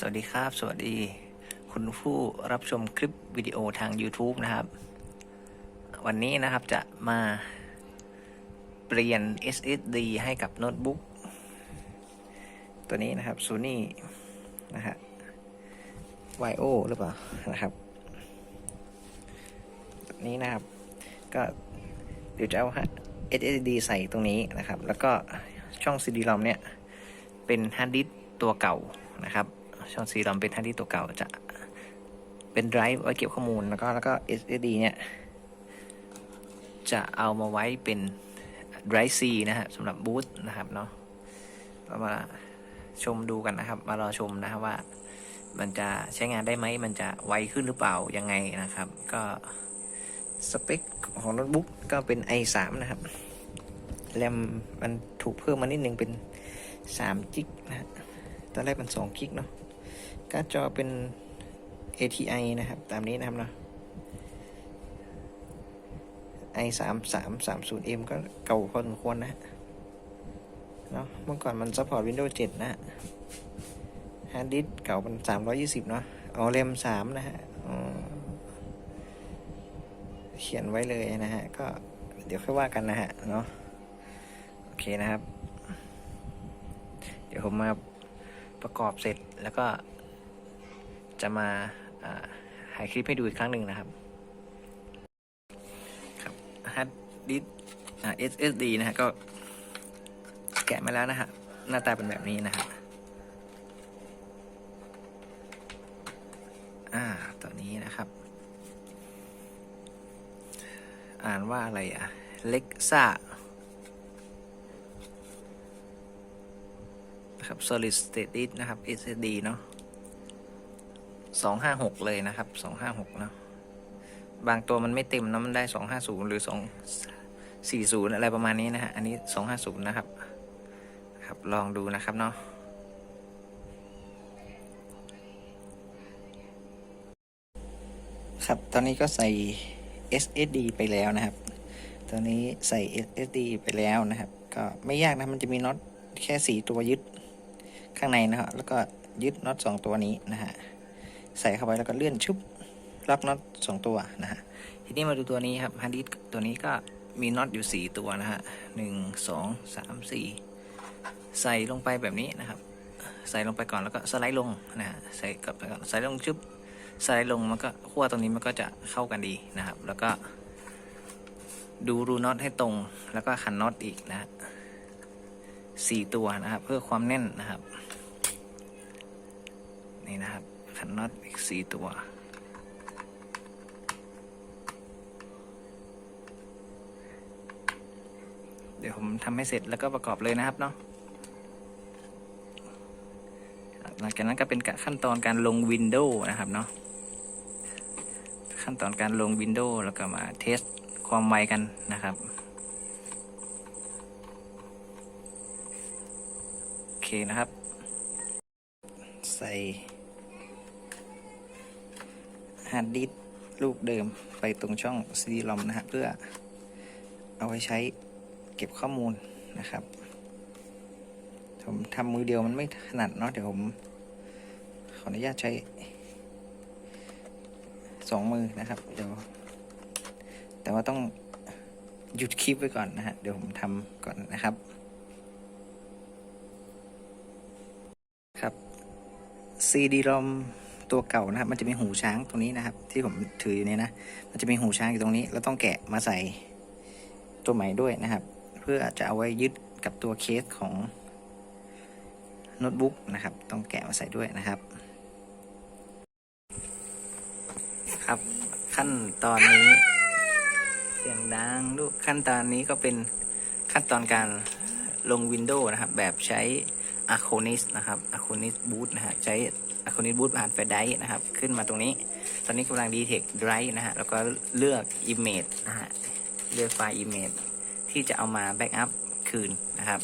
สวัสดีครับ สวัสดี คุณผู้รับชมคลิปวิดีโอทาง YouTube นะครับ วันนี้นะครับจะมาเปลี่ยน SSD ให้กับโน้ตบุ๊กตัวนี้นะครับ Sony นะฮะ YO หรือเปล่านะครับตัวนี้นะครับ ก็เดี๋ยวจะเอา SSD ใส่ตรงนี้นะครับ แล้วก็ช่อง CD-ROM เนี่ย เป็นฮาร์ดดิสตัวเก่านะครับ ช่องซีรอมเป็นฮาร์ดดิสก์ตัวเก่าจะเป็นไดรฟ์ไว้เก็บข้อมูลแล้วก็แล้วก็ SSD เนี่ย จะเอามาไว้เป็นไดรฟ์ C นะฮะสำหรับบูตนะครับเนาะเรามาชมดูกันนะครับ มารอชมนะครับว่ามันจะใช้งานได้ไหม มันจะไวขึ้นหรือเปล่า ยังไงนะครับ ก็สเปคของโน้ตบุ๊กก็เป็น i3 นะครับ แรมมันถูกเพิ่มมานิดนึงเป็น3กิกนะฮะตอนแรกมัน2กิกเนาะ การ์ดจอเป็น ATI นะครับ ตามนี้นะครับเนาะ i 3 3 3 0 m ก็เก่าพอสมควรนะฮะเนาะเมื่อก่อนมันซัพพอร์ต Windows 7 นะฮะฮาร์ดดิสเก่าเป็น320 เนาะอ๋อแรม3 นะฮะเขียนไว้เลยนะฮะ ก็เดี๋ยวค่อยว่ากันนะฮะ เนาะโอเคนะครับ เดี๋ยวผมมาประกอบเสร็จแล้วก็ จะมาอ่ายคลิปให้ดูอีกครั้งหนึ่งนะครับ ครับฮาร์ดดิสก์อ่า SSD นะฮะก็แกะมาแล้วนะฮะหน้าตาเป็นแบบนี้นะฮะอ่าตัวนี้นะครับ อ่านว่าอะไรอะเล็กซ่านะครับ solid state disk นะครับ SSD เนาะ สองห้าหกเลยนะครับสองห้าหกเนาะบางตัวมันไม่เต็มนะมันได้สองห้าศูนย์หรือสองสี่ศูนย์อะไรประมาณนี้นะฮะอันนี้สองห้าศูนย์นะครับครับลองดูนะครับเนาะครับตอนนี้ก็ใส่ SSD ไปแล้วนะครับ ตอนนี้ใส่ SSD ไปแล้วนะครับ ก็ไม่ยากนะมันจะมีน็อตแค่สี่ตัวยึดข้างในนะฮะแล้วก็ยึดน็อตสองตัวนี้นะฮะ ใส่เข้าไปแล้วก็เลื่อนชุบล็อกน็อตสองตัวนะฮะทีนี้มาดูตัวนี้ครับฮาร์ดดิสตัวนี้ก็มีน็อตอยู่สี่ตัวนะฮะหนึ่งสองสามสี่ใส่ลงไปแบบนี้นะครับ ใส่ลงไปก่อนแล้วก็สไลด์ลงนะฮะใส่กลับไปก่อนใส่ลงชุบสไลด์ลงมันก็ขั้วตรงนี้มันก็จะเข้ากันดีนะครับ แล้วก็ ดูรูน็อตให้ตรงแล้วก็ขันน็อตอีกนะฮะสี่ตัวนะครับ เพื่อความแน่นนะครับ นี่นะครับ ขันน็อตอีกสี่ตัว เดี๋ยวผมทำให้เสร็จแล้วก็ประกอบเลยนะครับเนาะหลังจากนั้นก็เป็นขั้นตอนการลงวินโดว์นะครับเนาะขั้นตอนการลงวินโดว์แล้วก็มาเทสความไวกันนะครับโอเคนะครับ ใส่ ฮาร์ดดิสก์ลูกเดิมไปตรงช่อง CD-ROM นะฮะเพื่อเอาไว้ใช้เก็บข้อมูลนะครับ ผมทำมือเดียวมันไม่ถนัดเนาะเดี๋ยวผม ขออนุญาตใช้สองมือนะครับ เดี๋ยว แต่ว่าต้องหยุดคลิปไว้ก่อนนะฮะ เดี๋ยวผมทำก่อนนะครับ ครับ CD-ROM ตัวเก่านะครับ มันจะมีหูช้างตรงนี้นะครับ ที่ผมถืออยู่เนี่ยนะ มันจะมีหูช้างอยู่ตรงนี้ แล้วต้องแกะมาใส่ตัวใหม่ด้วยนะครับ เพื่อจะเอาไว้ยึดกับตัวเคสของโน้ตบุ๊กนะครับ ต้องแกะมาใส่ด้วยนะครับ ครับขั้นตอนนี้เสียงดังลูกขั้นตอนนี้ก็เป็นขั้นตอนการลง Windows นะครับ แบบใช้ Acronis นะครับ Acronis Boot นะฮะใช้ อะคอนิบูตผ่านแฟลชไดร์นะครับ ขึ้นมาตรงนี้ ตอนนี้กำลังดีเทคไดร์นะฮะ แล้วก็เลือก image นะฮะ เลือกไฟล์ image ที่จะเอามาแบ็กอัพคืนนะครับ